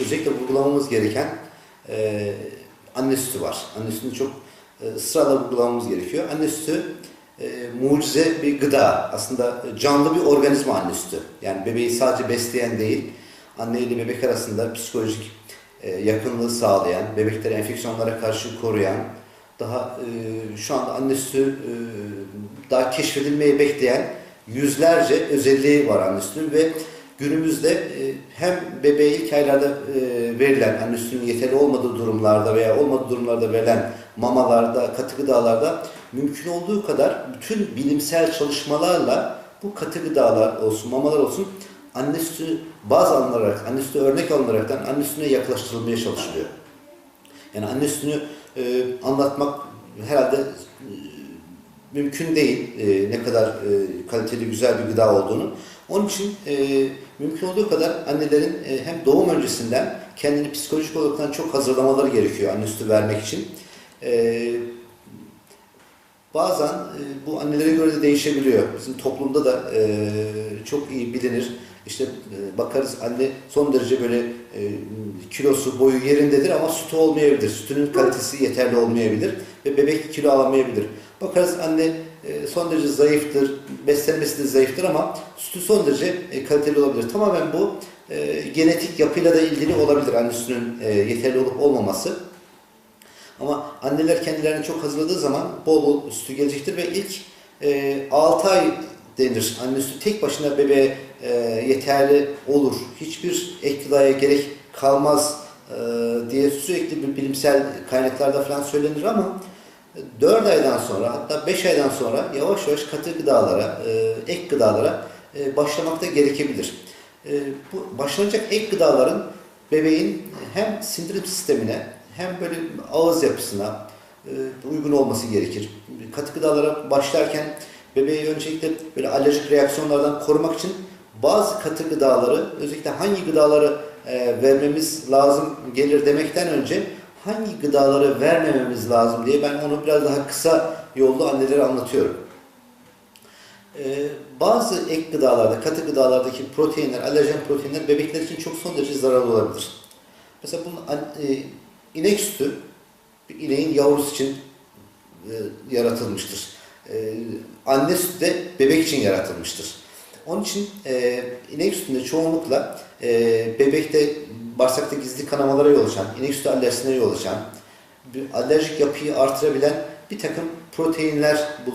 özellikle vurgulamamız gereken e, anne sütü var. Anne sütünü çok e, ısrarla vurgulamamız gerekiyor. Anne sütü e, mucize bir gıda. Aslında canlı bir organizma anne sütü. Yani bebeği sadece besleyen değil, anne ile bebek arasında psikolojik e, yakınlığı sağlayan, bebekleri enfeksiyonlara karşı koruyan, daha e, şu anda anne sütü e, daha keşfedilmeyi bekleyen yüzlerce özelliği var anne sütünün ve günümüzde e, hem bebeğe ilk aylarda e, verilen anne sütünün yeterli olmadığı durumlarda veya olmadığı durumlarda verilen mamalarda, katı gıdalarda mümkün olduğu kadar bütün bilimsel çalışmalarla bu katı gıdalar olsun, mamalar olsun anne sütü baz alınarak, anne sütü örnek alınaraktan anne sütüne yaklaştırılmaya çalışılıyor. Yani anne sütünü e, anlatmak herhalde e, mümkün değil e, ne kadar e, kaliteli güzel bir gıda olduğunu. Onun için e, mümkün olduğu kadar annelerin e, hem doğum öncesinden kendini psikolojik olarak çok hazırlamaları gerekiyor anne sütü vermek için. E, bazen e, bu annelere göre de değişebiliyor. Bizim toplumda da e, çok iyi bilinir. İşte e, bakarız anne son derece böyle e, kilosu boyu yerindedir ama sütü olmayabilir. Sütünün kalitesi yeterli olmayabilir ve bebek kilo alamayabilir. Bakarız anne e, son derece zayıftır, beslenmesi de zayıftır ama sütü son derece e, kaliteli olabilir. Tamamen bu e, genetik yapıyla da ilgili olabilir anne sütünün yeterli olup olmaması. Ama anneler kendilerini çok hazırladığı zaman bol sütü gelecektir ve ilk e, 6 ay denir. Anne sütü tek başına bebeğe yeterli olur. Hiçbir ek gıdaya gerek kalmaz e, diye sürekli bir bilimsel kaynaklarda falan söylenir ama 4 aydan sonra hatta 5 aydan sonra yavaş yavaş katı gıdalara, e, ek gıdalara e, başlamakta gerekebilir. E, bu başlanacak ek gıdaların bebeğin hem sindirim sistemine hem böyle ağız yapısına e, uygun olması gerekir. Katı gıdalara başlarken bebeği öncelikle böyle alerjik reaksiyonlardan korumak için bazı katı gıdaları özellikle hangi gıdaları e, vermemiz lazım gelir demekten önce hangi gıdaları vermememiz lazım diye ben onu biraz daha kısa yollu annelere anlatıyorum. Ee, bazı ek gıdalarda, katı gıdalardaki proteinler, alerjen proteinler bebekler için çok son derece zararlı olabilir. Mesela bunun e, inek sütü bir ineğin yavrusu için e, yaratılmıştır. E, anne sütü de bebek için yaratılmıştır. Onun için e, inek sütünde çoğunlukla e, bebekte bağırsakta gizli kanamalara yol açan, inek sütü alerjisine yol açan, bir alerjik yapıyı artırabilen bir takım proteinler bulunabilir.